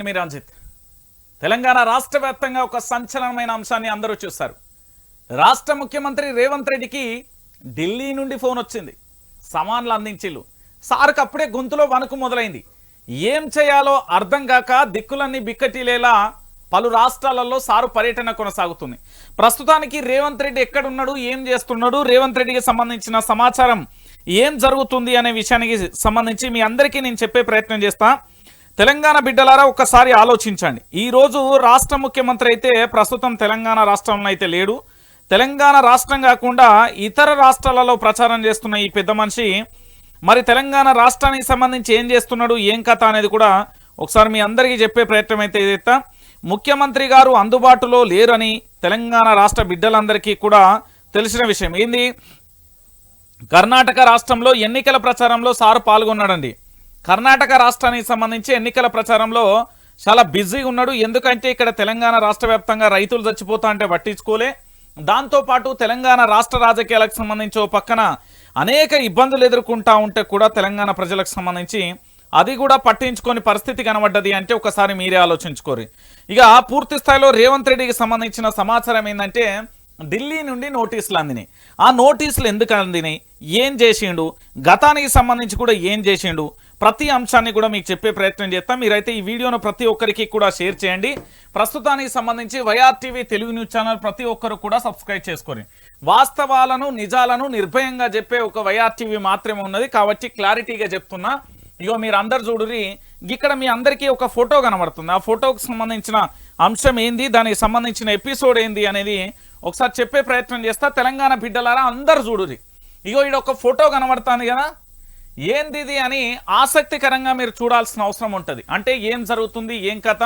నేను మీ రంజిత్ తెలంగాణ రాష్ట్ర వ్యాప్తంగా ఒక సంచలనమైన అంశాన్ని అందరూ చూస్తారు రాష్ట్ర ముఖ్యమంత్రి రేవంత్ రెడ్డికి ఢిల్లీ నుండి ఫోన్ వచ్చింది. సమాన్లు అందించిళ్ళు సార్కు అప్పుడే గొంతులో వణుకు మొదలైంది. ఏం చేయాలో అర్థం కాక దిక్కులన్నీ బిక్కటిలేలా పలు రాష్ట్రాలలో సారు పర్యటన కొనసాగుతుంది. ప్రస్తుతానికి రేవంత్ రెడ్డి ఎక్కడున్నాడు ఏం చేస్తున్నాడు రేవంత్ రెడ్డికి సంబంధించిన సమాచారం ఏం జరుగుతుంది అనే విషయానికి సంబంధించి మీ అందరికీ నేను చెప్పే ప్రయత్నం చేస్తాను తెలంగాణ బిడ్డలారా ఒక్కసారి ఆలోచించండి. ఈ రోజు రాష్ట్ర ముఖ్యమంత్రి అయితే ప్రస్తుతం తెలంగాణ రాష్ట్రంలో అయితే లేడు. తెలంగాణ రాష్ట్రం కాకుండా ఇతర రాష్ట్రాలలో ప్రచారం చేస్తున్న ఈ పెద్ద మనిషి మరి తెలంగాణ రాష్ట్రానికి సంబంధించి ఏం చేస్తున్నాడు ఏం కథ అనేది కూడా ఒకసారి మీ అందరికీ చెప్పే ప్రయత్నం అయితే ఏదైతే ముఖ్యమంత్రి గారు అందుబాటులో లేరని తెలంగాణ రాష్ట్ర బిడ్డలందరికీ కూడా తెలిసిన విషయం. ఏంది? కర్ణాటక రాష్ట్రంలో ఎన్నికల ప్రచారంలో సారు పాల్గొన్నాడండి. కర్ణాటక రాష్ట్రానికి సంబంధించి ఎన్నికల ప్రచారంలో చాలా బిజీగా ఉన్నాడు. ఎందుకంటే ఇక్కడ తెలంగాణ రాష్ట్ర వ్యాప్తంగా రైతులు చచ్చిపోతా అంటే పట్టించుకోలే. దాంతోపాటు తెలంగాణ రాష్ట్ర రాజకీయాలకు సంబంధించి పక్కన అనేక ఇబ్బందులు ఎదుర్కొంటా ఉంటే కూడా తెలంగాణ ప్రజలకు సంబంధించి అది కూడా పట్టించుకొని పరిస్థితి కనబడ్డది అంటే ఒకసారి మీరే ఆలోచించుకోరు. ఇక పూర్తి స్థాయిలో రేవంత్ రెడ్డికి సంబంధించిన సమాచారం ఏంటంటే ఢిల్లీ నుండి నోటీసులు అందినాయి. ఆ నోటీసులు ఎందుకు అందినాయి? ఏం చేసిండు? గతానికి సంబంధించి కూడా ఏం చేసిండు? ప్రతి అంశాన్ని కూడా మీకు చెప్పే ప్రయత్నం చేస్తాం. మీరైతే ఈ వీడియోను ప్రతి ఒక్కరికి కూడా షేర్ చేయండి. ప్రస్తుతానికి సంబంధించి వైఆర్టీవీ తెలుగు న్యూస్ ఛానల్ ప్రతి ఒక్కరు కూడా సబ్స్క్రైబ్ చేసుకోండి వాస్తవాలను నిజాలను నిర్భయంగా చెప్పే ఒక వైఆర్టీవీ మాత్రమే ఉన్నది. కాబట్టి క్లారిటీగా చెప్తున్నా ఇగో మీరు అందరు చూడురి ఇక్కడ మీ అందరికీ ఒక ఫోటో కనబడుతుంది. ఆ ఫోటోకు సంబంధించిన అంశం ఏంది దానికి సంబంధించిన ఎపిసోడ్ ఏంది అనేది ఒకసారి చెప్పే ప్రయత్నం చేస్తా. తెలంగాణ బిడ్డలారా అందరు చూడురి ఇగో ఈడ ఒక ఫోటో కనబడుతుంది కదా ఏంది అని ఆసక్తికరంగా మీరు చూడాల్సిన అవసరం ఉంటుంది. అంటే ఏం జరుగుతుంది ఏం కథ?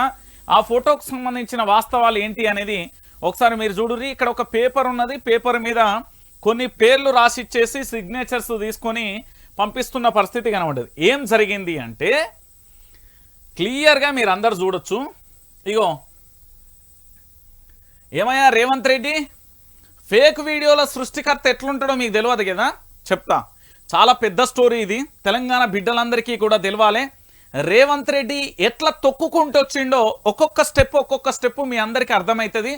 ఆ ఫోటోకు సంబంధించిన వాస్తవాలు ఏంటి అనేది ఒకసారి మీరు చూడురి ఇక్కడ ఒక పేపర్ ఉన్నది. పేపర్ మీద కొన్ని పేర్లు రాసిచ్చేసి సిగ్నేచర్స్ తీసుకొని పంపిస్తున్న పరిస్థితి కనబడ్డది. ఏం జరిగింది అంటే క్లియర్గా మీరు అందరు చూడొచ్చు. ఇగో ఏమయ్యా రేవంత్ రెడ్డి? ఫేక్ వీడియోల సృష్టికర్త ఎట్లుంటాడో మీకు తెలియదు కదా? చెప్తా. చాలా పెద్ద స్టోరీ ఇది. తెలంగాణ బిడ్డలందరికీ కూడా తెలవాలి. రేవంత్ రెడ్డి ఎట్లా తొక్కుకుంటూ వచ్చిండో ఒక్కొక్క స్టెప్ ఒక్కొక్క స్టెప్ మీ అందరికీ అర్థమవుతుంది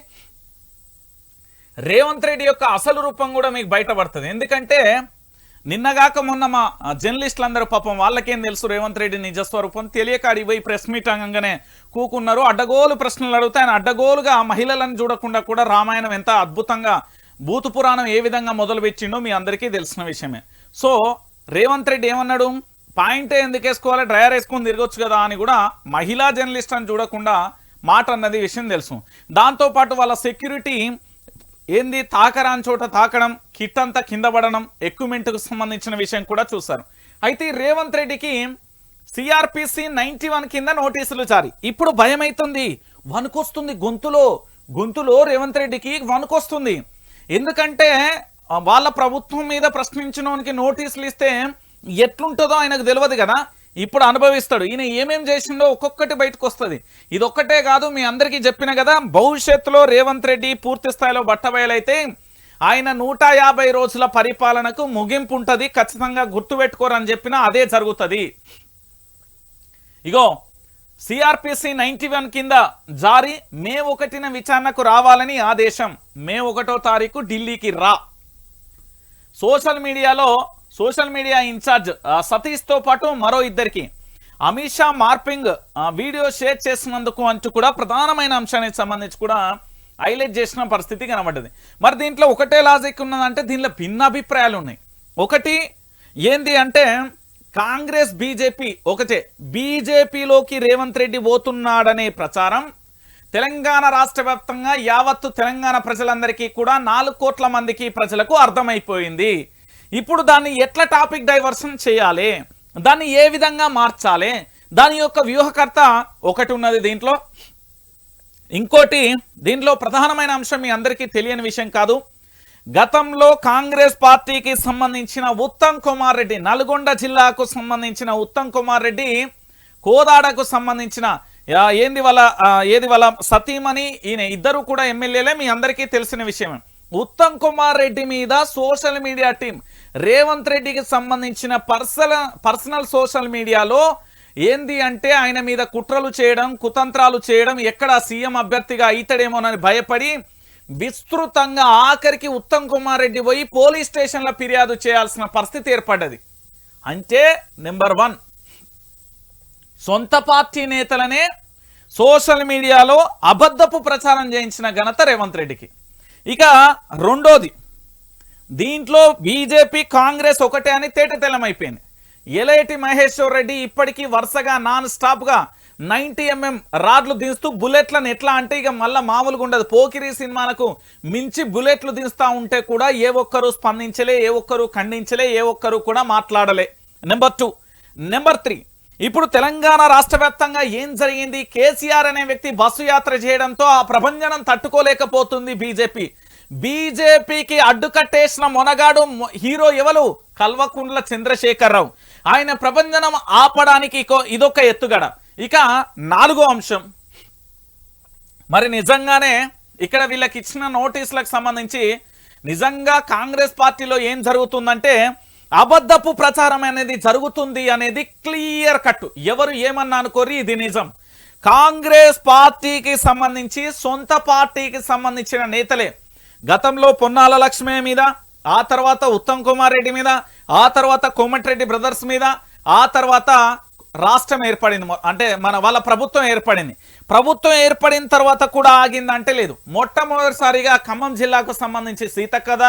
రేవంత్ రెడ్డి యొక్క అసలు రూపం కూడా మీకు బయటపడుతుంది. ఎందుకంటే నిన్నగాక మొన్న మా జర్నలిస్టులందరూ పాపం వాళ్ళకేం తెలుసు రేవంత్ రెడ్డి నిజస్వరూపం? తెలియక అడిగి పోయి ప్రెస్ మీట్ అనగానే కూకున్నారు. అడ్డగోలు ప్రశ్నలు అడుగుతాయి ఆయన అడ్డగోలుగా మహిళలను చూడకుండా కూడా రామాయణం ఎంత అద్భుతంగా భూత పురాణం ఏ విధంగా మొదలుపెట్టిండో మీ అందరికీ తెలిసిన విషయమే. సో రేవంత్ రెడ్డి ఏమన్నాడు? పాయింట్ ఎందుకు వేసుకోవాలి డ్రైయర్ వేసుకొని తిరగొచ్చు కదా అని కూడా మహిళా జర్నలిస్ట్ అని చూడకుండా మాట అన్నది విషయం తెలుసు. దాంతోపాటు వాళ్ళ సెక్యూరిటీ ఏంది? తాకరాని చోట తాకడం కిట్ అంతా కింద పడడం ఎక్విప్మెంట్కు సంబంధించిన విషయం కూడా చూస్తారు అయితే రేవంత్ రెడ్డికి సిఆర్పిసి నైన్టీ వన్ కింద నోటీసులు జారీ. ఇప్పుడు భయం అవుతుంది వణుకొస్తుంది గొంతులో. గొంతులో రేవంత్ రెడ్డికి వణుకొస్తుంది. ఎందుకంటే వాళ్ళ ప్రభుత్వం మీద ప్రశ్నించడానికి నోటీసులు ఇస్తే ఎట్లుంటుందో ఆయనకు తెలియదు కదా. ఇప్పుడు అనుభవిస్తాడు. ఈయన ఏమేం చేసిండో ఒక్కొక్కటి బయటకు వస్తుంది. ఇది ఒక్కటే కాదు మీ అందరికీ చెప్పిన కదా భవిష్యత్తులో రేవంత్ రెడ్డి పూర్తి స్థాయిలో బట్టబయలైతే ఆయన నూట యాభై రోజుల పరిపాలనకు ముగింపు ఉంటుంది ఖచ్చితంగా గుర్తుపెట్టుకోరని చెప్పినా అదే జరుగుతుంది. ఇగో సిఆర్పిసి నైన్టీ వన్ కింద జారీ మే ఒకటిన విచారణకు రావాలని ఆదేశం. మే ఒకటో తారీఖు ఢిల్లీకి రా. సోషల్ మీడియాలో సోషల్ మీడియా ఇన్ఛార్జ్ సతీష్తో పాటు మరో ఇద్దరికి. Amit Shah morphing video share చేసినందుకు అంటూ కూడా ప్రధానమైన అంశానికి సంబంధించి కూడా హైలైట్ చేసిన పరిస్థితి కనబడ్డది. మరి దీంట్లో ఒకటే లాజిక్ ఉన్నదంటే దీనిలో భిన్న అభిప్రాయాలు ఉన్నాయి. ఒకటి ఏంది అంటే కాంగ్రెస్ బీజేపీ ఒకటే బీజేపీలోకి రేవంత్ రెడ్డి పోతున్నాడనే ప్రచారం తెలంగాణ రాష్ట్ర వ్యాప్తంగా యావత్తు తెలంగాణ ప్రజలందరికీ కూడా నాలుగు కోట్ల మందికి ప్రజలకు అర్థమైపోయింది. ఇప్పుడు దాన్ని ఎట్లా టాపిక్ డైవర్షన్ చేయాలి? దాన్ని ఏ విధంగా మార్చాలి? దాని యొక్క వ్యూహకర్త ఒకటి ఉన్నది దీంట్లో. ఇంకోటి దీంట్లో ప్రధానమైన అంశం మీ అందరికీ తెలియని విషయం కాదు. గతంలో కాంగ్రెస్ పార్టీకి సంబంధించిన ఉత్తమ్ కుమార్ రెడ్డి నల్గొండ జిల్లాకు సంబంధించిన ఉత్తమ్ కుమార్ రెడ్డి కోదాడకు సంబంధించిన ఏంది వాళ్ళ ఏది వాళ్ళ సతీమణి ఈయన ఇద్దరు కూడా ఎమ్మెల్యేలే మీ అందరికీ తెలిసిన విషయమే. ఉత్తమ్ కుమార్ రెడ్డి మీద సోషల్ మీడియా టీం రేవంత్ రెడ్డికి సంబంధించిన పర్సనల్ పర్సనల్ సోషల్ మీడియాలో ఏంది అంటే ఆయన మీద కుట్రలు చేయడం కుతంత్రాలు చేయడం ఎక్కడ సీఎం అభ్యర్థిగా అవుతాడేమోనని భయపడి విస్తృతంగా ఆఖరికి ఉత్తమ్ కుమార్ రెడ్డి పోయి పోలీస్ స్టేషన్లో ఫిర్యాదు చేయాల్సిన పరిస్థితి ఏర్పడ్డది. అంటే నెంబర్ వన్ సొంత పార్టీ నేతలనే సోషల్ మీడియాలో అబద్ధపు ప్రచారం చేయించిన ఘనత రేవంత్ రెడ్డికి. ఇక రెండోది దీంట్లో బీజేపీ కాంగ్రెస్ ఒకటే అని తేటతెల్లమైపోయింది. ఎలైటి మహేశ్వర్ రెడ్డి ఇప్పటికీ వరుసగా నాన్ స్టాప్గా నైన్టీ ఎంఎం రాడ్లు దించుతూ బుల్లెట్లను ఎట్లా అంటే ఇక మళ్ళీ మామూలుగా ఉండదు. పోకిరి సినిమాలకు మించి బుల్లెట్లు దించుతా ఉంటే కూడా ఏ ఒక్కరు స్పందించలే ఏ ఒక్కరు ఖండించలే ఏ ఒక్కరు కూడా మాట్లాడలే. Number two. నెంబర్ త్రీ ఇప్పుడు తెలంగాణ రాష్ట్ర వ్యాప్తంగా ఏం జరిగింది? కేసీఆర్ అనే వ్యక్తి బస్సు యాత్ర చేయడంతో ఆ ప్రభంజనం తట్టుకోలేకపోతుంది బీజేపీ. బీజేపీకి అడ్డుకట్టేసిన మొనగాడు హీరో ఎవరు? కల్వకుండ్ల చంద్రశేఖరరావు. ఆయన ప్రభంజనం ఆపడానికి ఇకో- ఇదొక ఎత్తుగడ. ఇక నాలుగో అంశం. మరి నిజంగానే ఇక్కడ వీళ్ళకి ఇచ్చిన నోటీసులకు సంబంధించి నిజంగా కాంగ్రెస్ పార్టీలో ఏం జరుగుతుందంటే అబద్ధపు ప్రచారం అనేది జరుగుతుంది అనేది క్లియర్ కట్. ఎవరు ఏమన్నా అనుకోరి ఇది నిజం. కాంగ్రెస్ పార్టీకి సంబంధించి సొంత పార్టీకి సంబంధించిన నేతలే. గతంలో పొన్నాల లక్ష్మి మీద ఆ తర్వాత ఉత్తమ్ కుమార్ రెడ్డి మీద ఆ తర్వాత కోమటిరెడ్డి బ్రదర్స్ మీద ఆ తర్వాత రాష్ట్రం ఏర్పడింది. అంటే మన వాళ్ళ ప్రభుత్వం ఏర్పడింది. ప్రభుత్వం ఏర్పడిన తర్వాత కూడా ఆగింది అంటే లేదు. మొట్టమొదటిసారిగా ఖమ్మం జిల్లాకు సంబంధించి సీతక్కద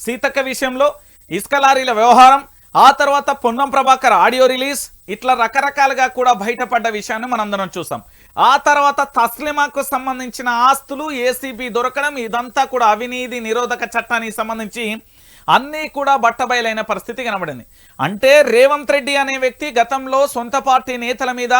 సీతక్క విషయంలో ఇసుక లారీల వ్యవహారం ఆ తర్వాత పొన్నం ప్రభాకర్ ఆడియో రిలీజ్ ఇట్లా రకరకాలుగా కూడా బయటపడ్డ విషయాన్ని మనందరం చూసాం. ఆ తర్వాత తస్లిమాకు సంబంధించిన ఆస్తులు ఏసీబీ దొరకడం ఇదంతా కూడా అవినీతి నిరోధక చట్టానికి సంబంధించి అన్నీ కూడా బట్టబయలైన పరిస్థితి కనబడింది. అంటే రేవంత్ రెడ్డి అనే వ్యక్తి గతంలో సొంత పార్టీ నేతల మీద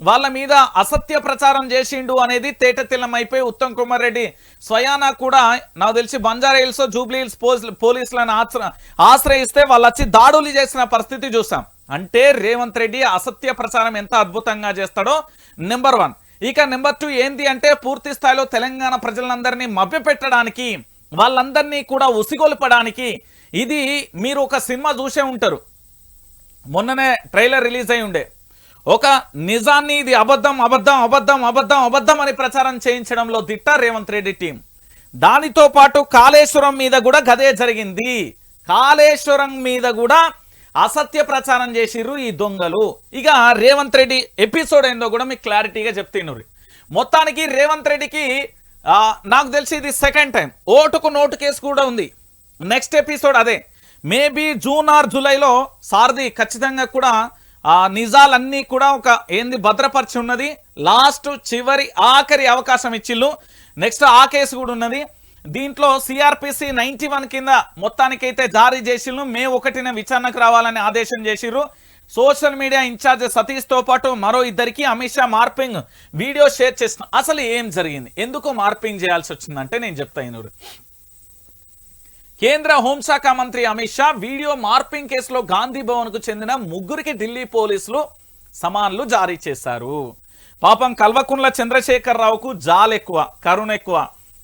వాళ్ళ మీద అసత్య ప్రచారం చేసిండు అనేది తేటతెల్లమైపోయి ఉత్తమ్ కుమార్ రెడ్డి స్వయానా కూడా నాకు తెలిసి బంజారా హిల్స్ జూబ్లీ హిల్స్ పోలీసులను ఆశ్ర- ఆశ్రయిస్తే వాళ్ళు వచ్చి దాడులు చేసిన పరిస్థితి చూసాం. అంటే రేవంత్ రెడ్డి అసత్య ప్రచారం ఎంత అద్భుతంగా చేస్తాడో నెంబర్ వన్. ఇక నెంబర్ టూ ఏంటి అంటే పూర్తి స్థాయిలో తెలంగాణ ప్రజలందరినీ మభ్యపెట్టడానికి వాళ్ళందరినీ కూడా ఉసిగొల్పడానికి ఇది మీరు ఒక సినిమా చూసే ఉంటారు. మొన్ననే ట్రైలర్ రిలీజ్ అయి ఉండే. ఒక నిజాన్ని ఇది అబద్ధం అబద్ధం అబద్ధం అబద్ధం అబద్ధం అని ప్రచారం చేయించడంలో దిట్ట రేవంత్ రెడ్డి టీం. దానితో పాటు కాళేశ్వరం మీద కూడా గదే జరిగింది. కాళేశ్వరం మీద కూడా అసత్య ప్రచారం చేసిర్రు ఈ దొంగలు. ఇక రేవంత్ రెడ్డి ఎపిసోడ్ ఏందో కూడా మీకు క్లారిటీగా చెప్తున్నారు మొత్తానికి రేవంత్ రెడ్డికి నాకు తెలిసి ఇది సెకండ్ టైం. ఓటుకు నోటు కేసు కూడా ఉంది. నెక్స్ట్ ఎపిసోడ్ అదే. మేబీ జూన్ ఆర్ జూలైలో సారథి ఖచ్చితంగా కూడా ఆ నిజాలన్నీ కూడా ఒక ఏంది భద్రపరిచి ఉన్నది. లాస్ట్ చివరి ఆఖరి అవకాశం ఇచ్చిళ్ళు. నెక్స్ట్ ఆ కేసు కూడా ఉన్నది. దీంట్లో సిఆర్పిసి నైన్టీ వన్ కింద మొత్తానికైతే జారీ చేసిళ్ళు. మే ఒకటిన విచారణకు రావాలని ఆదేశం చేసిర్రు. సోషల్ మీడియా ఇన్ఛార్జ్ సతీష్తో పాటు మరో ఇద్దరికి Amit Shah morphing video share చేసిన అసలు ఏం జరిగింది? ఎందుకు మార్పింగ్ చేయాల్సి వచ్చిందంటే నేను చెప్తాను కేంద్ర హోంశాఖ మంత్రి అమిత్ షా వీడియో మార్పింగ్ కేసులో గాంధీ భవన్కు చెందిన ముగ్గురికి ఢిల్లీ పోలీసులు సమాన్లు జారీ చేశారు. పాపం కల్వకుంట్ల చంద్రశేఖర్ రావుకు జాల్ ఎక్కువ కరుణ ఎక్కువ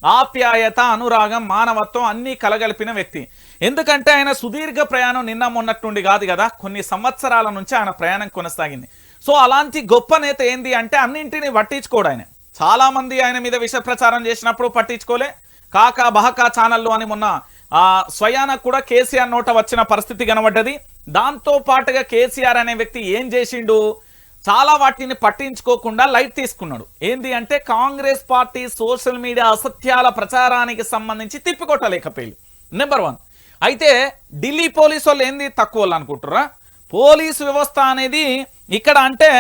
ఆప్యాయత అనురాగం మానవత్వం అన్నీ కలగలిపిన వ్యక్తి. ఎందుకంటే ఆయన సుదీర్ఘ ప్రయాణం నిన్న మొన్నట్టుండి కాదు కదా కొన్ని సంవత్సరాల నుంచి ఆయన ప్రయాణం కొనసాగింది. సో అలాంటి గొప్ప నేత ఏంది అంటే అన్నింటినీ పట్టించుకోడు ఆయన. చాలా మంది ఆయన మీద విష ప్రచారం చేసినప్పుడు పట్టించుకోలే. కాకా బహకా ఛానళ్ళు అని మొన్న స్వయాన కూడా కేసీఆర్ నోట వచ్చిన పరిస్థితి కనబడ్డది. దాంతో పాటుగా కేసీఆర్ అనే వ్యక్తి ఏం చేసిండు? చాలా వాటిని పట్టించుకోకుండా లైట్ తీసుకున్నాడు. ఏంది అంటే కాంగ్రెస్ పార్టీ సోషల్ మీడియా అసత్యాల ప్రచారానికి సంబంధించి తిప్పికొట్టలేకపోయింది. నెంబర్ వన్ అయితే ఢిల్లీ పోలీసు వాళ్ళు ఏంది తక్కువ వాళ్ళు అనుకుంటారా పోలీసు వ్యవస్థ అనేది ఇక్కడ అంటే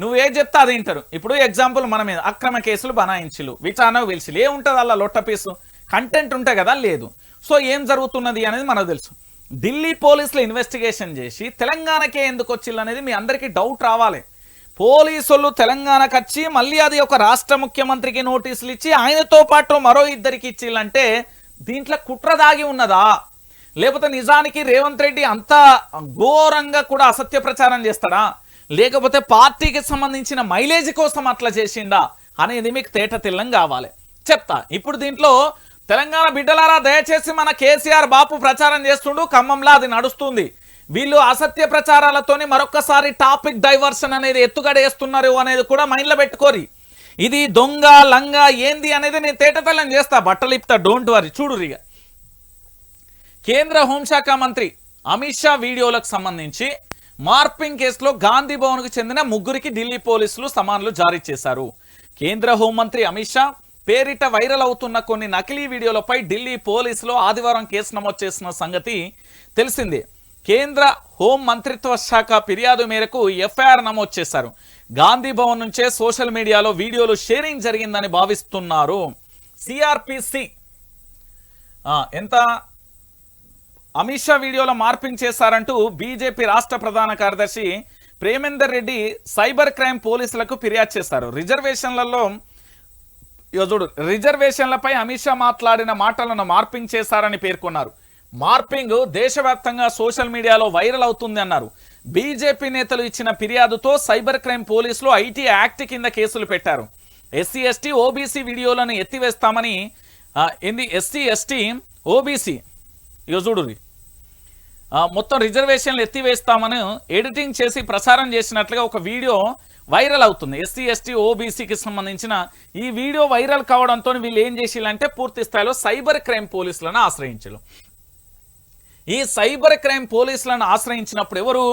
నువ్వు ఏం చెప్తా అది వింటారు. ఇప్పుడు ఎగ్జాంపుల్ మన మీద అక్రమ కేసులు బనాయించులు. విచారణ పిలిచిలు ఏముంటుంది అలా లొట్ట పీసు? కంటెంట్ ఉంటే కదా లేదు. సో ఏం జరుగుతున్నది అనేది మనకు తెలుసు. ఢిల్లీ పోలీసులు ఇన్వెస్టిగేషన్ చేసి తెలంగాణకే ఎందుకు వచ్చిల్లు అనేది మీ అందరికీ డౌట్ రావాలి. పోలీసులు తెలంగాణకు వచ్చి మళ్ళీ అది ఒక రాష్ట్ర ముఖ్యమంత్రికి నోటీసులు ఇచ్చి ఆయనతో పాటు మరో ఇద్దరికి ఇచ్చిల్లంటే దీంట్లో కుట్ర దాగి ఉన్నదా? లేకపోతే నిజానికి రేవంత్ రెడ్డి అంత ఘోరంగా కూడా అసత్య ప్రచారం చేస్తాడా? లేకపోతే పార్టీకి సంబంధించిన మైలేజ్ కోసం అట్లా చేసిందా అనేది మీకు తేట తెల్లం కావాలి. చెప్తా. ఇప్పుడు దీంట్లో తెలంగాణ బిడ్డలారా దయచేసి మన కేసీఆర్ బాపు ప్రచారం చేస్తుండు ఖమ్మంలా అది నడుస్తుంది. వీళ్ళు అసత్య ప్రచారాలతోని మరొకసారి టాపిక్ డైవర్షన్ అనేది ఎత్తుగడేస్తున్నారు అనేది కూడా మైండ్లో పెట్టుకోరి. ఇది దొంగ లంగ ఏంది అనేది నేను తేటతెల్లం చేస్తా బట్టలిప్తా డోంట్ వరీ చూడు కేంద్ర హోంశాఖ మంత్రి అమిత్ షా వీడియోలకు సంబంధించి మార్పింగ్ కేసులో గాంధీ భవన్కు చెందిన ముగ్గురికి ఢిల్లీ పోలీసులు సమాన్లు జారీ చేశారు. కేంద్ర హోంమంత్రి అమిత్ షా పేరిట వైరల్ అవుతున్న కొన్ని నకిలీ వీడియోలపై ఢిల్లీ పోలీసులు ఆదివారం కేసు నమోదు చేసిన సంగతి తెలిసిందే. కేంద్ర హోం మంత్రిత్వ శాఖ ఫిర్యాదు మేరకు ఎఫ్ఐఆర్ నమోదు చేశారు. గాంధీ భవన్ నుంచే సోషల్ మీడియాలో వీడియోలు షేరింగ్ జరిగిందని భావిస్తున్నారు. సిఆర్పిసి ఎంత? అమిత్ షా వీడియోలో మార్పింగ్ చేశారంటూ బీజేపీ రాష్ట్ర ప్రధాన కార్యదర్శి ప్రేమేందర్ రెడ్డి సైబర్ క్రైమ్ పోలీసులకు ఫిర్యాదు చేశారు. రిజర్వేషన్లలో ఇగో చూడు రిజర్వేషన్లపై అమిత్ షా మాట్లాడిన మాటలను మార్పింగ్ చేశారని పేర్కొన్నారు. మార్పింగ్ దేశవ్యాప్తంగా సోషల్ మీడియాలో వైరల్ అవుతుంది అన్నారు. బీజేపీ నేతలు ఇచ్చిన ఫిర్యాదుతో సైబర్ క్రైమ్ పోలీసులు ఐటీ యాక్ట్ కింద కేసులు పెట్టారు. ఎస్సీ ఎస్టీ ఓబీసీ వీడియోలను ఎత్తివేస్తామని ఆ, ఏంది ఎస్సీ ఎస్టీ ఓబీసీ ఇక చూడు మొత్తం రిజర్వేషన్లు ఎత్తివేస్తామని ఎడిటింగ్ చేసి ప్రసారం చేసినట్లుగా ఒక వీడియో వైరల్ అవుతుంది. ఎస్సీ ఎస్టీ ఓబీసీకి సంబంధించిన ఈ వీడియో వైరల్ కావడంతో వీళ్ళు ఏం చేసిల్లంటే పూర్తి స్థాయిలో సైబర్ క్రైమ్ పోలీసులను ఆశ్రయించారు ఈ సైబర్ క్రైమ్ పోలీసులను ఆశ్రయించినప్పుడు ఎవరు?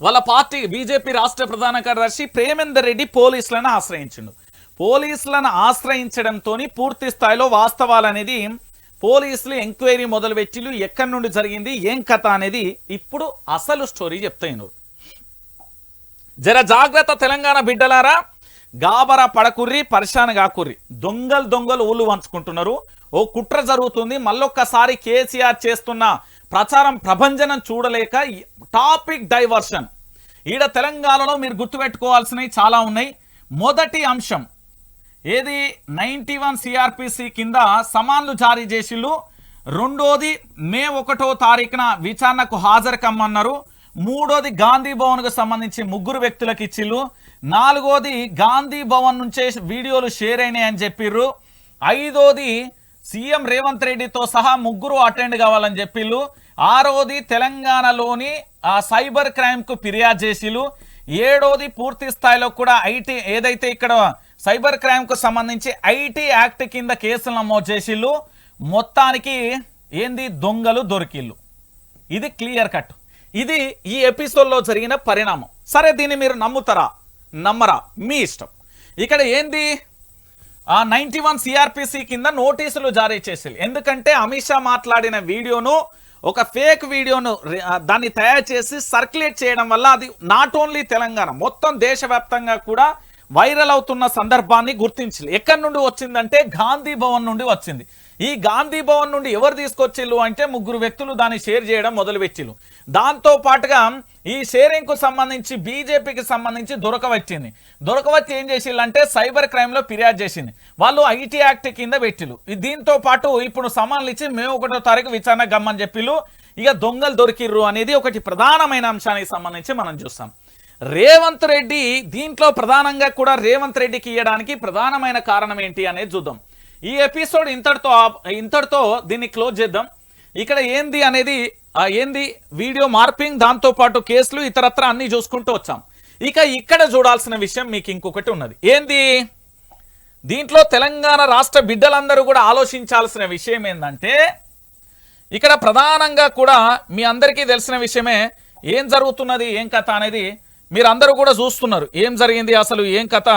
వాళ్ళ పార్టీ బీజేపీ రాష్ట్ర ప్రధాన కార్యదర్శి ప్రేమేందర్ రెడ్డి పోలీసులను ఆశ్రయించిండు. పోలీసులను ఆశ్రయించడంతో పూర్తి స్థాయిలో వాస్తవాలు అనేది పోలీసులు ఎంక్వైరీ మొదలుపెట్టిలు ఎక్కడి నుండి జరిగింది ఏం కథ అనేది ఇప్పుడు అసలు స్టోరీ చెప్తాయినారు జర జాగ్రత్త తెలంగాణ బిడ్డలారా. గాబరా పడకుర్రి పరిశాన కాకుర్రి దొంగలు దొంగలు ఊళ్ళు వంచుకుంటున్నారు. ఓ కుట్ర జరుగుతుంది. మళ్ళొక్కసారి కేసీఆర్ చేస్తున్న ప్రచారం ప్రభంజనం చూడలేక టాపిక్ డైవర్షన్. ఈడ తెలంగాణలో మీరు గుర్తుపెట్టుకోవాల్సినవి చాలా ఉన్నాయి. మొదటి అంశం. ఏది? నైంటీ వన్ సిఆర్పిసి కింద సమాన్లు జారీ చేసిళ్ళు. రెండోది మే ఒకటో తారీఖున విచారణకు హాజరు కమ్మన్నారు. మూడోది గాంధీ భవన్కు సంబంధించి ముగ్గురు వ్యక్తులకు ఇచ్చిళ్ళు నాలుగోది గాంధీ భవన్ నుంచే వీడియోలు షేర్ అయినాయని చెప్పిర్రు. ఐదోది సీఎం రేవంత్ రెడ్డితో సహా ముగ్గురు అటెండ్ కావాలని చెప్పిళ్ళు ఆరోది తెలంగాణలోని సైబర్ క్రైమ్కు ఫిర్యాదు చేసిళ్ళు ఏడోది పూర్తి స్థాయిలో కూడా ఐటీ ఏదైతే ఇక్కడ సైబర్ క్రైమ్కు సంబంధించి ఐటీ యాక్ట్ కింద కేసులు నమోదు చేసిళ్ళు మొత్తానికి ఏంది? దొంగలు దొరికిళ్ళు ఇది క్లియర్ కట్. ఇది ఈ ఎపిసోడ్లో జరిగిన పరిణామం. సరే దీన్ని మీరు నమ్ముతారా? నమ్మరా? మీ ఇష్టం. ఇక్కడ ఏంది? ఆ వన్ సిఆర్పిసి కింద నోటీసులు జారీ చేసింది ఎందుకంటే అమిత్ షా మాట్లాడిన వీడియోను ఒక ఫేక్ వీడియోను దాన్ని తయారు చేసి సర్క్యులేట్ చేయడం వల్ల అది నాట్ ఓన్లీ తెలంగాణ మొత్తం దేశవ్యాప్తంగా కూడా వైరల్ అవుతున్న సందర్భాన్ని గుర్తించింది ఎక్కడి నుండి వచ్చిందంటే గాంధీ భవన్ నుండి వచ్చింది. ఈ గాంధీ భవన్ నుండి ఎవరు తీసుకొచ్చిల్లు అంటే ముగ్గురు వ్యక్తులు దాన్ని షేర్ చేయడం మొదలుపెట్టిల్లు దాంతో పాటుగా ఈ షేరింగ్కు సంబంధించి బీజేపీకి సంబంధించి దొరకవచ్చింది. దొరకవచ్చి ఏం చేసిల్లంటే సైబర్ క్రైమ్లో ఫిర్యాదు చేసింది. వాళ్ళు ఐటీ యాక్ట్ కింద పెట్టిల్లు దీంతో పాటు ఇప్పుడు సమాన్లు ఇచ్చి మేము ఒకటో తారీఖు విచారణ గమ్మని చెప్పిల్లు ఇక దొంగలు దొరికిర్రు అనేది ఒకటి ప్రధానమైన అంశానికి సంబంధించి మనం చూస్తాం. రేవంత్ రెడ్డి దీంట్లో ప్రధానంగా కూడా రేవంత్ రెడ్డికి ఇవ్వడానికి ప్రధానమైన కారణం ఏంటి అనేది చూద్దాం. ఈ ఎపిసోడ్ ఇంతటితో ఇంతటితో దీన్ని క్లోజ్ చేద్దాం. ఇక్కడ ఏంది అనేది ఏంది వీడియో మార్పింగ్ దాంతో పాటు కేసులు ఇతరత్ర అన్ని చూసుకుంటూ వచ్చాం. ఇక ఇక్కడ చూడాల్సిన విషయం మీకు ఇంకొకటి ఉన్నది. ఏంది? దీంట్లో తెలంగాణ రాష్ట్ర బిడ్డలందరూ కూడా ఆలోచించాల్సిన విషయం ఏంటంటే ఇక్కడ ప్రధానంగా కూడా మీ అందరికీ తెలిసిన విషయమే ఏం జరుగుతున్నది ఏం కథ అనేది మీరు అందరూ కూడా చూస్తున్నారు. ఏం జరిగింది అసలు ఏం కథ?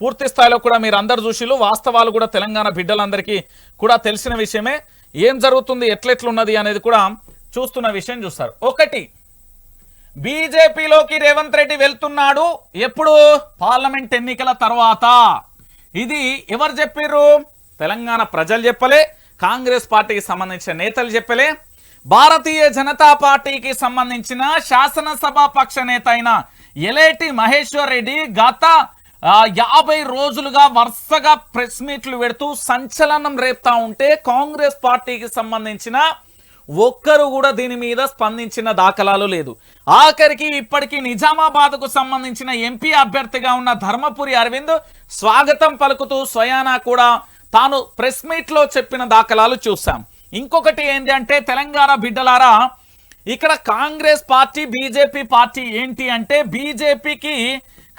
పూర్తి స్థాయిలో కూడా మీరు అందరు చూసిలు వాస్తవాలు కూడా తెలంగాణ బిడ్డలందరికీ కూడా తెలిసిన విషయమే. ఏం జరుగుతుంది ఎట్లెట్లున్నది అనేది కూడా చూస్తున్న విషయం చూస్తారు. ఒకటి బీజేపీలోకి రేవంత్ రెడ్డి వెళ్తున్నాడు. ఎప్పుడు? పార్లమెంట్ ఎన్నికల తర్వాత. ఇది ఎవరు చెప్పారు తెలంగాణ ప్రజలు చెప్పలే కాంగ్రెస్ పార్టీకి సంబంధించిన నేతలు చెప్పలే. భారతీయ జనతా పార్టీకి సంబంధించిన శాసనసభ పక్ష నేత అయిన ఎలేటి మహేశ్వర్ రెడ్డి గత యాభై రోజులుగా వరుసగా ప్రెస్ మీట్లు పెడుతూ సంచలనం రేపుతా ఉంటే కాంగ్రెస్ పార్టీకి సంబంధించిన ఒక్కరు కూడా దీని మీద స్పందించిన దాఖలాలు లేదు. ఆఖరికి ఇప్పటికీ నిజామాబాద్కు సంబంధించిన ఎంపీ అభ్యర్థిగా ఉన్న ధర్మపురి అరవింద్ స్వాగతం పలుకుతూ స్వయానా కూడా తాను ప్రెస్ మీట్లో చెప్పిన దాఖలాలు చూసాం ఇంకొకటి ఏంటి అంటే తెలంగాణ బిడ్డలారా ఇక్కడ కాంగ్రెస్ పార్టీ బీజేపీ పార్టీ ఏంటి అంటే బీజేపీకి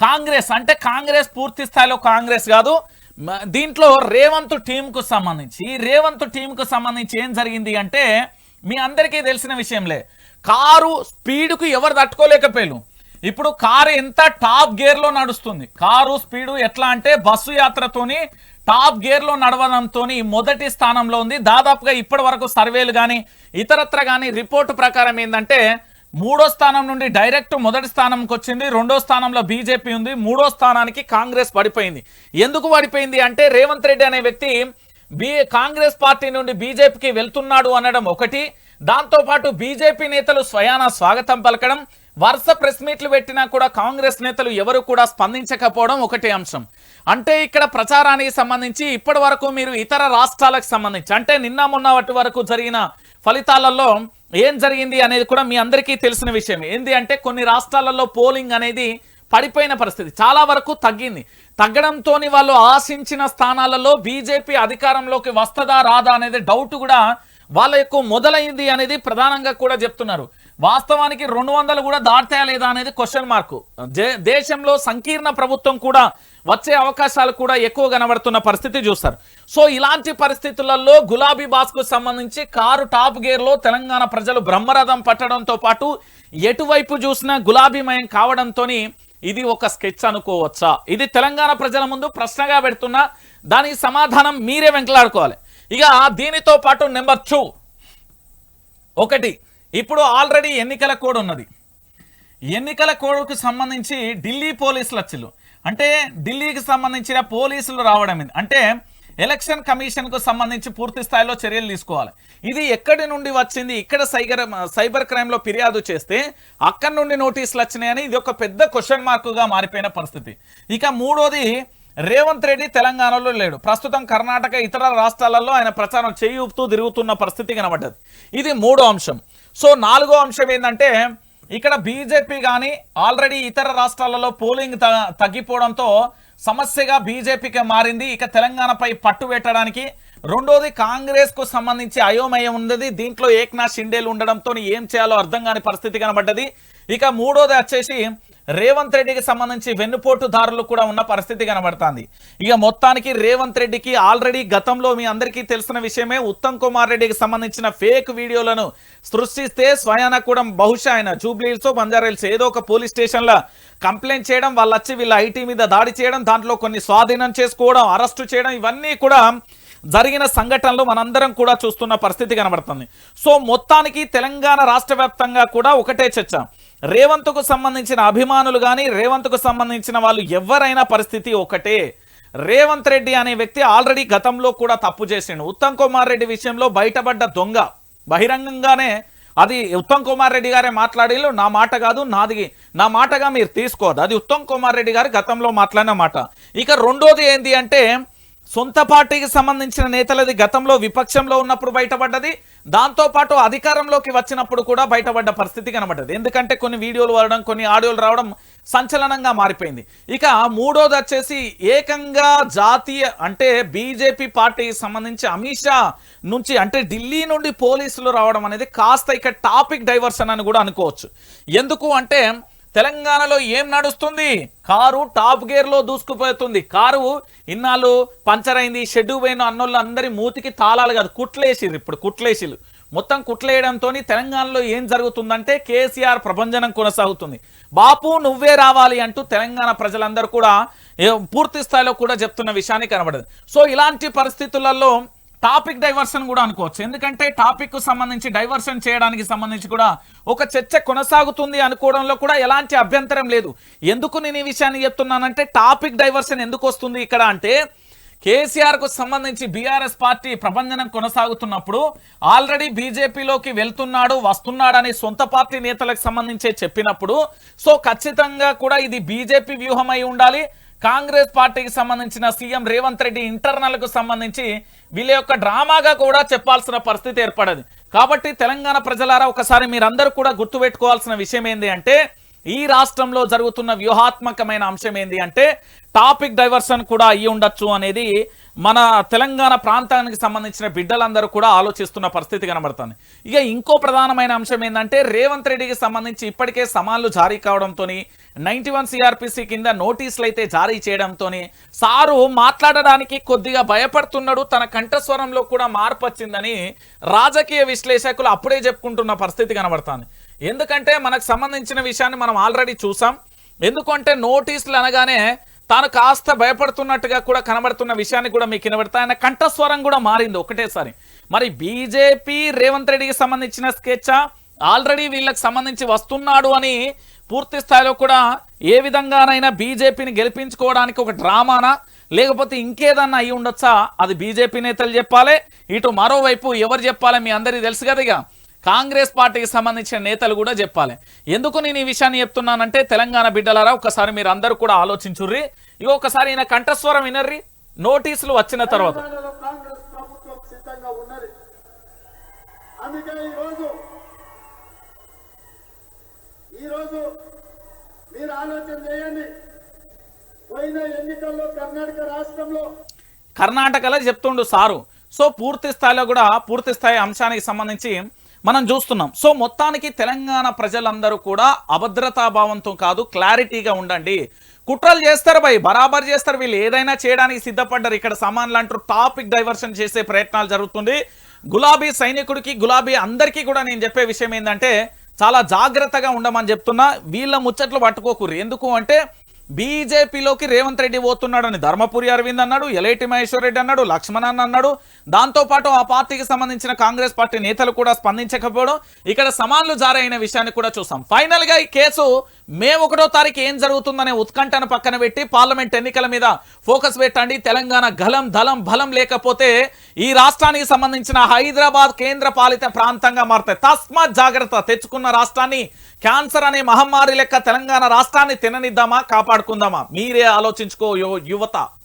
కాంగ్రెస్ అంటే కాంగ్రెస్ పూర్తి స్థాయిలో కాంగ్రెస్ కాదు. దీంట్లో రేవంత్ టీంకు సంబంధించి ఈ రేవంత్ టీంకు సంబంధించి ఏం జరిగింది అంటే మీ అందరికీ తెలిసిన విషయంలే. కారు స్పీడ్కు ఎవరు తట్టుకోలేకపోయారు. ఇప్పుడు కారు ఎంత టాప్ గేర్లో నడుస్తుంది. కారు స్పీడు ఎట్లా అంటే బస్సు యాత్రతోని టాప్ గేర్లో నడవడంతో మొదటి స్థానంలో ఉంది. దాదాపుగా ఇప్పటి వరకు సర్వేలు కానీ ఇతరత్ర కానీ రిపోర్టు ప్రకారం ఏంటంటే మూడో స్థానం నుండి డైరెక్ట్ మొదటి స్థానంకి వచ్చింది. రెండో స్థానంలో బీజేపీ ఉంది. మూడో స్థానానికి కాంగ్రెస్ పడిపోయింది. ఎందుకు పడిపోయింది అంటే రేవంత్ రెడ్డి అనే వ్యక్తి బీ కాంగ్రెస్ పార్టీ నుండి బీజేపీకి వెళ్తున్నాడు అనడం ఒకటి. దాంతోపాటు బీజేపీ నేతలు స్వయాన స్వాగతం పలకడం వరుస ప్రెస్ మీట్లు పెట్టినా కూడా కాంగ్రెస్ నేతలు ఎవరు కూడా స్పందించకపోవడం ఒకటి అంశం. అంటే ఇక్కడ ప్రచారానికి సంబంధించి ఇప్పటి మీరు ఇతర రాష్ట్రాలకు సంబంధించి అంటే నిన్న మొన్న వరకు జరిగిన ఫలితాలలో ఏం జరిగింది అనేది కూడా మీ అందరికీ తెలిసిన విషయం ఏంది అంటే కొన్ని రాష్ట్రాలలో పోలింగ్ అనేది పడిపోయిన పరిస్థితి. చాలా వరకు తగ్గింది. తగ్గడంతో వాళ్ళు ఆశించిన స్థానాలలో బీజేపీ అధికారంలోకి వస్తుందా రాదా అనేది డౌట్ కూడా వాళ్ళ యొక్క మొదలైంది అనేది ప్రధానంగా కూడా చెప్తున్నారు. వాస్తవానికి రెండు వందలు కూడా దాటాయా లేదా అనేది క్వశ్చన్ మార్కు దే- దేశంలో సంకీర్ణ ప్రభుత్వం కూడా వచ్చే అవకాశాలు కూడా ఎక్కువ కనబడుతున్న పరిస్థితి చూస్తారు. సో ఇలాంటి పరిస్థితులలో గులాబీ బాస్కు సంబంధించి కారు టాప్ గేర్లో తెలంగాణ ప్రజలు బ్రహ్మరథం పట్టడంతో పాటు ఎటువైపు చూసినా గులాబీమయం కావడంతో ఇది ఒక స్కెచ్ అనుకోవచ్చా? ఇది తెలంగాణ ప్రజల ముందు ప్రశ్నగా పెడుతున్నా దానికి సమాధానం మీరే వెంకలాడుకోవాలి. ఇక దీనితో పాటు నెంబర్ టూ. ఒకటి ఇప్పుడు ఆల్రెడీ ఎన్నికల కోడ్ ఉన్నది. ఎన్నికల కోడ్కు సంబంధించి ఢిల్లీ పోలీసులు వచ్చిల్లు అంటే ఢిల్లీకి సంబంధించిన పోలీసులు రావడం ఇది. అంటే ఎలక్షన్ కమిషన్కు సంబంధించి పూర్తి స్థాయిలో చర్యలు తీసుకోవాలి. ఇది ఎక్కడి నుండి వచ్చింది? ఇక్కడ సైబర్ సైబర్ క్రైమ్లో ఫిర్యాదు చేస్తే అక్కడి నుండి నోటీసులు వచ్చినాయని ఇది ఒక పెద్ద క్వశ్చన్ మార్కుగా మారిపోయిన పరిస్థితి. ఇక మూడోది రేవంత్ రెడ్డి తెలంగాణలో లేడు. ప్రస్తుతం కర్ణాటక ఇతర రాష్ట్రాలలో ఆయన ప్రచారం చేయూపుతూ తిరుగుతున్న పరిస్థితి కనబడ్డది. ఇది మూడో అంశం. సో నాలుగో అంశం ఏంటంటే ఇక్కడ బీజేపీ కానీ ఆల్రెడీ ఇతర రాష్ట్రాలలో పోలింగ్ త- తగ్గిపోవడంతో సమస్యగా బీజేపీకి మారింది. ఇక తెలంగాణపై పట్టు పెట్టడానికి రెండోది కాంగ్రెస్కు సంబంధించి అయోమయం ఉన్నది. దీంట్లో ఏక్నాథ్ షిండేలు ఉండడంతో ఏం చేయాలో అర్థం కాని పరిస్థితి కనబడ్డది. ఇక మూడోది వచ్చేసి రేవంత్ రెడ్డికి సంబంధించి వెన్నుపోటుదారులు కూడా ఉన్న పరిస్థితి కనబడుతుంది. ఇక మొత్తానికి రేవంత్ రెడ్డికి ఆల్రెడీ గతంలో మీ అందరికీ తెలిసిన విషయమే ఉత్తమ్ కుమార్ రెడ్డికి సంబంధించిన ఫేక్ వీడియోలను సృష్టిస్తే స్వయాన కూడా బహుశా ఆయన జూబ్లీహిల్స్ బంజారాహిల్స్ ఏదో ఒక పోలీస్ స్టేషన్లో కంప్లైంట్ చేయడం వాళ్ళు వచ్చి వీళ్ళ ఐటీ మీద దాడి చేయడం దాంట్లో కొన్ని స్వాధీనం చేసుకోవడం అరెస్టు చేయడం ఇవన్నీ కూడా జరిగిన సంఘటనలు మనందరం కూడా చూస్తున్న పరిస్థితి కనబడుతుంది. సో మొత్తానికి తెలంగాణ రాష్ట్ర వ్యాప్తంగా కూడా ఒకటే చర్చ. రేవంత్కు సంబంధించిన అభిమానులు కానీ రేవంత్కు సంబంధించిన వాళ్ళు ఎవరైనా పరిస్థితి ఒకటే. రేవంత్ రెడ్డి అనే వ్యక్తి ఆల్రెడీ గతంలో కూడా తప్పు చేసిండు. ఉత్తమ్ కుమార్ రెడ్డి విషయంలో బయటపడ్డ దొంగ. బహిరంగంగానే అది ఉత్తమ్ కుమార్ రెడ్డి గారే మాట్లాడేళ్ళు నా మాట కాదు నాది నా మాటగా మీరు తీసుకోదు అది ఉత్తమ్ కుమార్ రెడ్డి గారు గతంలో మాట్లాడిన మాట. ఇక రెండోది ఏంటి అంటే సొంత పార్టీకి సంబంధించిన నేతలది గతంలో విపక్షంలో ఉన్నప్పుడు బయటపడ్డది. దాంతోపాటు అధికారంలోకి వచ్చినప్పుడు కూడా బయటపడ్డ పరిస్థితి కనబడ్డది. ఎందుకంటే కొన్ని వీడియోలు వరడం కొన్ని ఆడియోలు రావడం సంచలనంగా మారిపోయింది. ఇక మూడోది వచ్చేసి ఏకంగా జాతీయ అంటే బీజేపీ పార్టీకి సంబంధించి అమిత్ షా నుంచి అంటే ఢిల్లీ నుండి పోలీసులు రావడం అనేది కాస్త ఇక టాపిక్ డైవర్షన్ అని కూడా అనుకోవచ్చు. ఎందుకు అంటే తెలంగాణలో ఏం నడుస్తుంది? కారు టాప్ గేర్లో దూసుకుపోతుంది. కారు ఇన్నాళ్ళు పంచర్ అయింది షెడ్డు పోయిన అన్నోళ్ళు అందరి మూతికి తాళాలు కాదు కుట్లేసిరు ఇప్పుడు కుట్లేసిరు మొత్తం కుట్లేయడంతో తెలంగాణలో ఏం జరుగుతుందంటే కేసీఆర్ ప్రభంజనం కొనసాగుతుంది. బాపు నువ్వే రావాలి అంటూ తెలంగాణ ప్రజలందరూ కూడా పూర్తి స్థాయిలో కూడా చెప్తున్న విషయాన్ని కనబడదు. సో ఇలాంటి పరిస్థితులలో టాపిక్ డైవర్షన్ కూడా అనుకోవచ్చు. ఎందుకంటే టాపిక్కు సంబంధించి డైవర్షన్ చేయడానికి సంబంధించి కూడా ఒక చర్చ కొనసాగుతుంది అనుకోవడంలో కూడా ఎలాంటి అభ్యంతరం లేదు. ఎందుకు నేను ఈ విషయాన్ని చెప్తున్నానంటే టాపిక్ డైవర్షన్ ఎందుకు వస్తుంది ఇక్కడ అంటే కేసీఆర్కు సంబంధించి బీఆర్ఎస్ పార్టీ ప్రభంజనం కొనసాగుతున్నప్పుడు ఆల్రెడీ బీజేపీలోకి వెళ్తున్నాడు వస్తున్నాడని సొంత పార్టీ నేతలకు సంబంధించి చెప్పినప్పుడు సో ఖచ్చితంగా కూడా ఇది బీజేపీ వ్యూహం ఉండాలి. కాంగ్రెస్ పార్టీకి సంబంధించిన సీఎం రేవంత్ రెడ్డి ఇంటర్నల్కు సంబంధించి వీళ్ళ యొక్క డ్రామాగా కూడా చెప్పాల్సిన పరిస్థితి ఏర్పడదు. కాబట్టి తెలంగాణ ప్రజలారా ఒకసారి మీరందరూ కూడా గుర్తుపెట్టుకోవాల్సిన విషయం ఏంటి అంటే ఈ రాష్ట్రంలో జరుగుతున్న వ్యూహాత్మకమైన అంశం ఏంది అంటే టాపిక్ డైవర్షన్ కూడా అయ్యి ఉండొచ్చు అనేది మన తెలంగాణ ప్రాంతానికి సంబంధించిన బిడ్డలందరూ కూడా ఆలోచిస్తున్న పరిస్థితి కనబడుతుంది. ఇక ఇంకో ప్రధానమైన అంశం ఏంటంటే రేవంత్ రెడ్డికి సంబంధించి ఇప్పటికే సమాన్లు జారీ కావడంతో నైన్టీ వన్ సిఆర్పిసి కింద నోటీసులు అయితే జారీ చేయడంతో సారు మాట్లాడడానికి కొద్దిగా భయపడుతున్నాడు తన కంఠస్వరంలో కూడా మార్పు వచ్చిందని రాజకీయ విశ్లేషకులు అప్పుడే చెప్పుకుంటున్న పరిస్థితి కనబడుతుంది. ఎందుకంటే మనకు సంబంధించిన విషయాన్ని మనం ఆల్రెడీ చూసాం. ఎందుకంటే నోటీసులు అనగానే తాను కాస్త భయపడుతున్నట్టుగా కూడా కనబడుతున్న విషయాన్ని కూడా మీకు వినబడతా ఆయన కంఠస్వరం కూడా మారింది ఒకటేసారి. మరి బీజేపీ రేవంత్ రెడ్డికి సంబంధించిన స్కెచ్ ఆల్రెడీ వీళ్ళకి సంబంధించి వస్తున్నాడు అని పూర్తి స్థాయిలో కూడా ఏ విధంగానైనా బీజేపీని గెలిపించుకోవడానికి ఒక డ్రామానా? లేకపోతే ఇంకేదన్నా అయి ఉండొచ్చా? అది బీజేపీ నేతలు చెప్పాలి ఇటు మరోవైపు ఎవరు చెప్పాలి మీ అందరికీ తెలుసు కదా కాంగ్రెస్ పార్టీకి సంబంధించిన నేతలు కూడా చెప్పాలి. ఎందుకు నేను ఈ విషయాన్ని చెప్తున్నానంటే తెలంగాణ బిడ్డలారా ఒకసారి మీరు అందరూ కూడా ఆలోచించుర్రి. ఇక ఒకసారి ఈయన కంఠస్వరం వినర్రి. నోటీసులు వచ్చిన తర్వాత. తెలంగాణలో కాంగ్రెస్ ప్రభుత్వం సిద్ధంగా ఉన్నది. అందుకే ఈరోజు ఈరోజు మీరు ఆలోచన చేయండి. పోయిన ఎన్నికల్లో కర్ణాటక రాష్ట్రంలో కర్ణాటకలో చెప్తుండు సారు. సో పూర్తి స్థాయిలో కూడా పూర్తి స్థాయి అంశానికి సంబంధించి మనం చూస్తున్నాం. సో మొత్తానికి తెలంగాణ ప్రజలందరూ కూడా అభద్రతాభావంతో కాదు క్లారిటీగా ఉండండి. కుట్రలు చేస్తారు భయ్ బరాబర్ చేస్తారు. వీళ్ళు ఏదైనా చేయడానికి సిద్ధపడ్డారు. ఇక్కడ సమాన్లు అంటారు టాపిక్ డైవర్షన్ చేసే ప్రయత్నాలు జరుగుతుంది. గులాబీ సైనికుడికి గులాబీ అందరికీ కూడా నేను చెప్పే విషయం ఏంటంటే చాలా జాగ్రత్తగా ఉండమని చెప్తున్నా. వీళ్ళ ముచ్చట్లు పట్టుకోకూరు. ఎందుకు అంటే బీజేపీలోకి రేవంత్ రెడ్డి పోతున్నాడని ధర్మపురి అరవింద్ అన్నాడు ఎలైటి మహేశ్వర్ రెడ్డి అన్నాడు లక్ష్మణన్ అన్నాడు. దాంతోపాటు ఆ పార్టీకి సంబంధించిన కాంగ్రెస్ పార్టీ నేతలు కూడా స్పందించకపోవడం ఇక్కడ సమాన్లు జారైన విషయాన్ని కూడా చూసాం. ఫైనల్గా ఈ కేసు మే ఒకటో తారీఖు ఏం జరుగుతుందనే ఉత్కంఠను పక్కన పెట్టి పార్లమెంట్ ఎన్నికల మీద ఫోకస్ పెట్టండి. తెలంగాణ గలం దళం బలం లేకపోతే ఈ రాష్ట్రానికి సంబంధించిన హైదరాబాద్ కేంద్ర పాలిత ప్రాంతంగా మారుతాయి తస్మాత్ జాగ్రత్త తెచ్చుకున్న రాష్ట్రాన్ని. క్యాన్సర్ అనే మహమ్మారి లెక్క తెలంగాణ రాష్ట్రాన్ని తిననిద్దామా మాట్లాడుకుందామా? మీరే ఆలోచించుకో యువత.